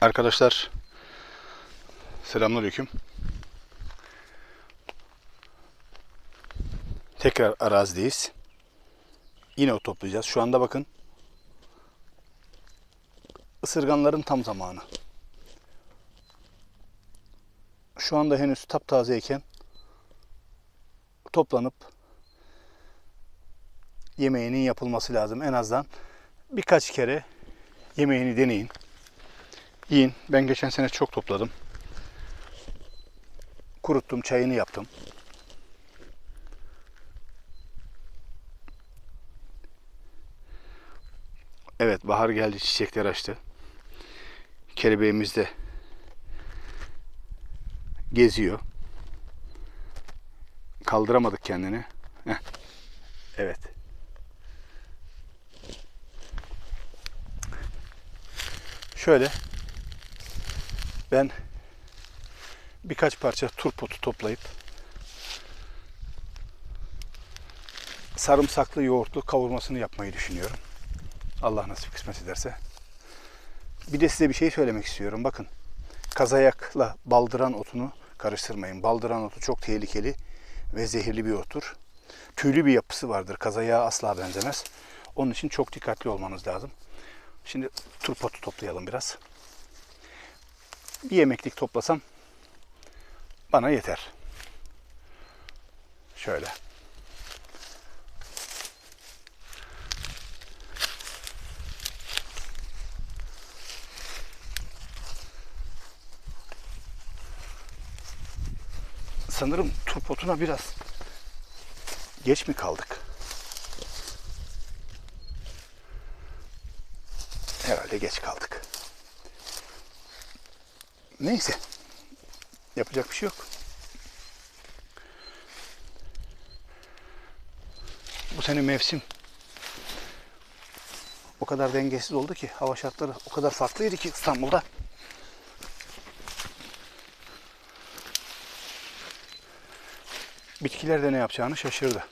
Arkadaşlar selamünaleyküm. Tekrar arazideyiz. Yine o toplayacağız. Şu anda bakın ısırganların tam zamanı. Şu anda henüz taptazeyken toplanıp yemeğinin yapılması lazım. En azından birkaç kere yemeğini deneyin. Yiyin. Ben geçen sene çok topladım. Kuruttum, çayını yaptım. Evet, bahar geldi, çiçekler açtı. Kelebeğimiz de geziyor. Kaldıramadık kendini. Heh. Evet. Şöyle ben birkaç parça turpotu toplayıp sarımsaklı yoğurtlu kavurmasını yapmayı düşünüyorum. Allah nasip kısmet ederse. Bir de size bir şey söylemek istiyorum. Bakın kazayakla baldıran otunu karıştırmayın. Baldıran otu çok tehlikeli ve zehirli bir ottur. Tüylü bir yapısı vardır. Kazayağa asla benzemez. Onun için çok dikkatli olmanız lazım. Şimdi turpotu toplayalım biraz. Bir yemeklik toplasam bana yeter. Şöyle. Sanırım turpotuna biraz geç mi kaldık? Herhalde geç kaldık. Neyse. Yapacak bir şey yok. Bu sene mevsim o kadar dengesiz oldu ki hava şartları o kadar farklıydı ki İstanbul'da. Bitkiler de ne yapacağını şaşırdı.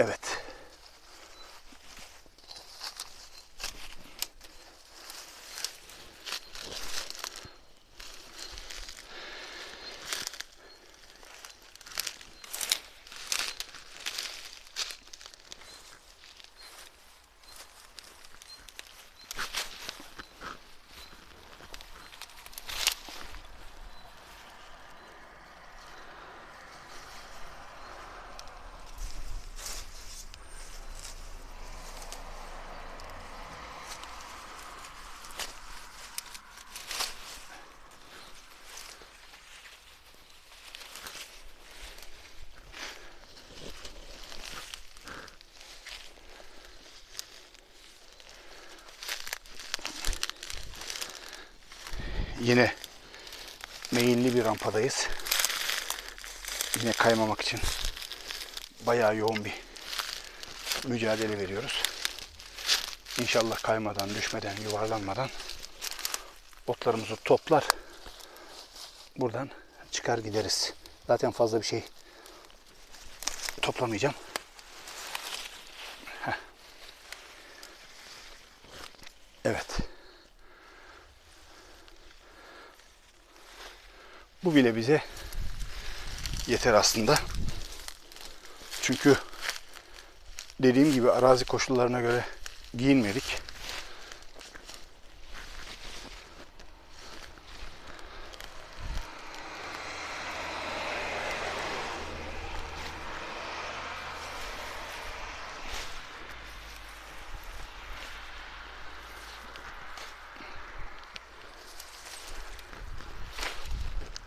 Evet. Yine meyilli bir rampadayız. Yine kaymamak için bayağı yoğun bir mücadele veriyoruz. İnşallah kaymadan, düşmeden, yuvarlanmadan otlarımızı toplar. Buradan çıkar gideriz. Zaten fazla bir şey toplamayacağım. Heh. Evet. Bu bile bize yeter aslında. Çünkü dediğim gibi arazi koşullarına göre giyinmedik.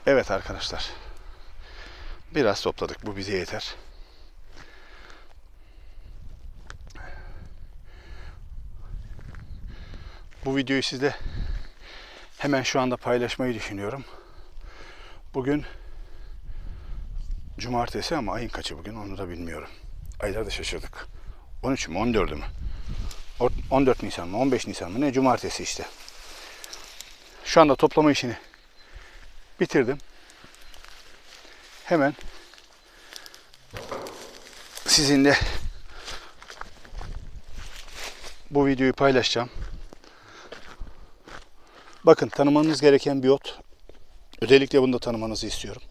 Evet arkadaşlar. Biraz topladık. Bu bize yeter. Bu videoyu sizle hemen şu anda paylaşmayı düşünüyorum. Bugün cumartesi ama ayın kaçı bugün onu da bilmiyorum. Aylar da şaşırdık. 13 mü 14'ü mü? O- 14 Nisan mı 15 Nisan mı ne cumartesi işte. Şu anda toplama işini bitirdim. Hemen sizinle bu videoyu paylaşacağım. Bakın tanımanız gereken bir ot. Özellikle bunu da tanımanızı istiyorum.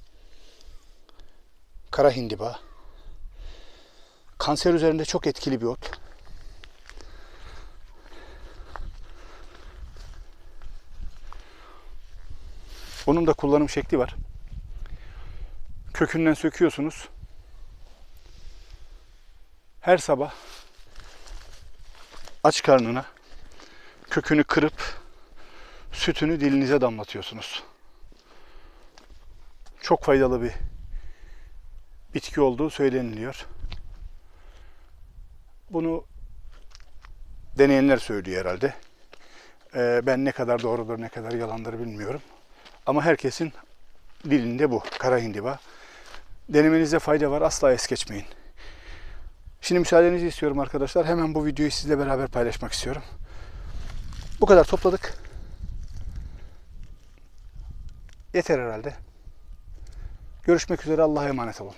Kara hindiba. Kanser üzerinde çok etkili bir ot. Bunun da kullanım şekli var. Kökünden söküyorsunuz. Her sabah aç karnına kökünü kırıp sütünü dilinize damlatıyorsunuz. Çok faydalı bir bitki olduğu söyleniliyor. Bunu deneyenler söylüyor herhalde. Ee, ben ne kadar doğrudur ne kadar yalandır bilmiyorum. Ama herkesin dilinde bu. Kara hindiba. Denemenize fayda var. Asla es geçmeyin. Şimdi müsaadenizi istiyorum arkadaşlar. Hemen bu videoyu sizle beraber paylaşmak istiyorum. Bu kadar topladık. Yeter herhalde. Görüşmek üzere. Allah'a emanet olun.